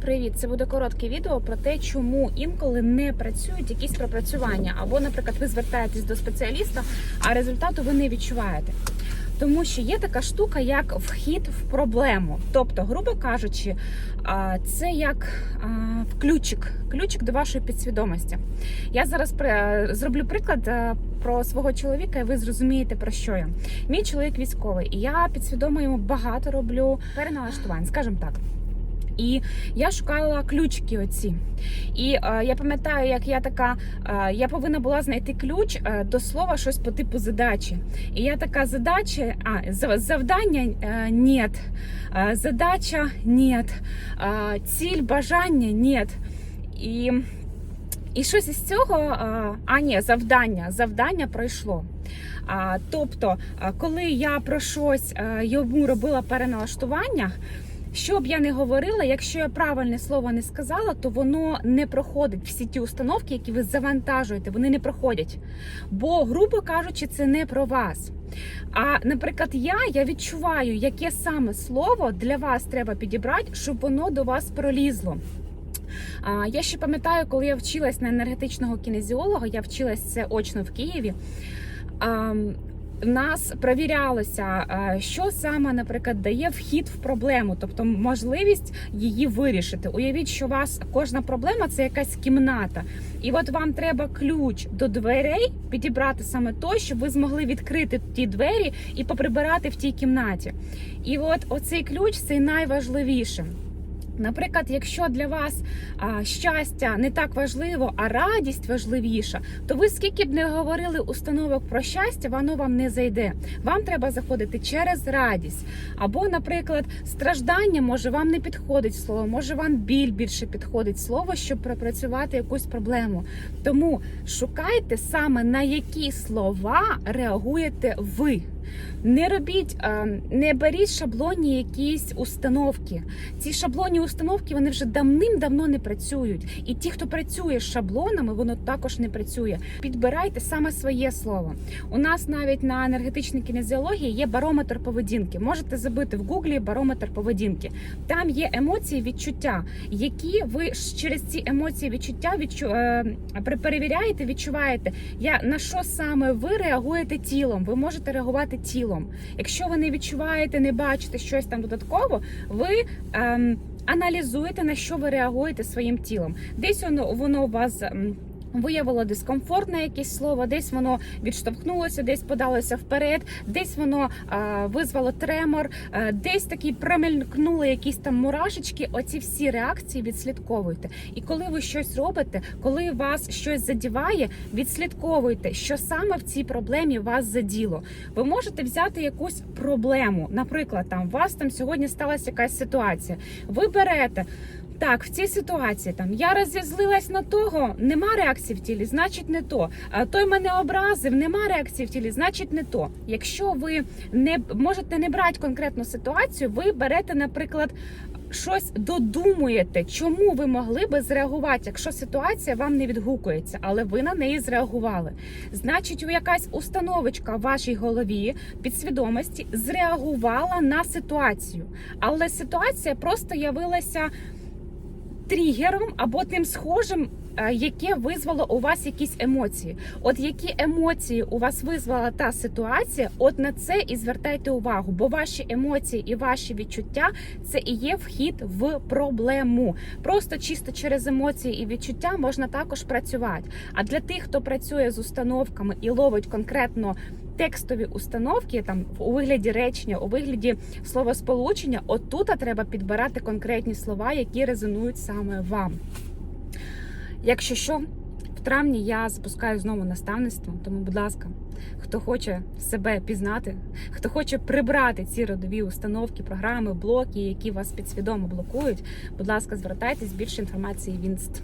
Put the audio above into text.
Привіт! Це буде коротке відео про те, чому інколи не працюють якісь пропрацювання. Або, наприклад, ви звертаєтесь до спеціаліста, а результату ви не відчуваєте. Тому що є така штука, як вхід в проблему. Тобто, грубо кажучи, це як ключик, ключик до вашої підсвідомості. Я зараз зроблю приклад про свого чоловіка, і ви зрозумієте про що я. Мій чоловік військовий, і я підсвідомо йому багато роблю переналаштувань, скажімо так. І я шукала ключики оці. І е, я пам'ятаю, як я така, е, я повинна була знайти ключ е, до слова щось по типу задачі. І я така задача, а завдання е, нет, е, задача нет, е, ціль бажання нет. І, і щось із цього, е, а ні, завдання, завдання пройшло. А, тобто, е, коли я про щось е, йому робила переналаштування. Що б я не говорила, якщо я правильне слово не сказала, то воно не проходить. Всі ті установки, які ви завантажуєте, вони не проходять. Бо, грубо кажучи, це не про вас. А, наприклад, я, я відчуваю, яке саме слово для вас треба підібрати, щоб воно до вас пролізло. А, я ще пам'ятаю, коли я вчилась на енергетичного кінезіолога, я вчилась це очно в Києві. Нас провірялося, а, що саме, наприклад, дає вхід в проблему, тобто можливість її вирішити. Уявіть, що у вас кожна проблема це якась кімната, і от вам треба ключ до дверей підібрати саме той, щоб ви змогли відкрити ті двері і поприбирати в тій кімнаті. І от оцей ключ це найважливіше. Наприклад, якщо для вас а, щастя не так важливо, а радість важливіша, то ви скільки б не говорили установок про щастя, воно вам не зайде. Вам треба заходити через радість. Або, наприклад, страждання може вам не підходить слово, може вам біль більше підходить слово, щоб пропрацювати якусь проблему. Тому шукайте саме на які слова реагуєте ви. Не робіть, не беріть шаблонні якісь установки. Ці шаблонні установки вони вже давним-давно не працюють. І ті, хто працює з шаблонами, воно також не працює. Підбирайте саме своє слово. У нас навіть на енергетичній кінезіології є барометр поведінки. Можете забити в гуглі барометр поведінки. Там є емоції, відчуття, які ви через ці емоції, відчуття відчу... е, перевіряєте, відчуваєте. На що саме ви реагуєте тілом? Ви можете реагувати тілом. Якщо ви не відчуваєте, не бачите щось там додатково, ви ем, аналізуєте на що ви реагуєте своїм тілом. Десь воно воно у вас. ем, Виявило дискомфорт на якесь слово, десь воно відштовхнулося, десь подалося вперед, десь воно а, визвало тремор, а, десь такі промелькнули якісь там мурашечки. Оці всі реакції відслідковуйте. І коли ви щось робите, коли вас щось задіває, відслідковуйте, що саме в цій проблемі вас заділо. Ви можете взяти якусь проблему. Наприклад, там у вас там сьогодні сталася якась ситуація. Ви берете. Так, в цій ситуації там я розізлилась на того, нема реакції в тілі, значить не то. А той мене образив, нема реакції в тілі, значить не то. Якщо ви не можете не брати конкретну ситуацію, ви берете, наприклад, щось додумуєте, чому ви могли би зреагувати, якщо ситуація вам не відгукується, але ви на неї зреагували. Значить, якась установочка в вашій голові підсвідомості зреагувала на ситуацію, але ситуація просто явилася тригером або тим схожим, яке визвало у вас якісь емоції. От які емоції у вас визвала та ситуація, от на це і звертайте увагу, бо ваші емоції і ваші відчуття це і є вхід в проблему. Просто чисто через емоції і відчуття можна також працювати. А для тих, хто працює з установками і ловить конкретно. Текстові установки там у вигляді речення, у вигляді словосполучення, отут треба підбирати конкретні слова, які резонують саме вам. Якщо що, в травні я запускаю знову наставництво, тому, будь ласка, хто хоче себе пізнати, хто хоче прибрати ці родові установки, програми, блоки, які вас підсвідомо блокують, будь ласка, звертайтесь більше інформації в інст.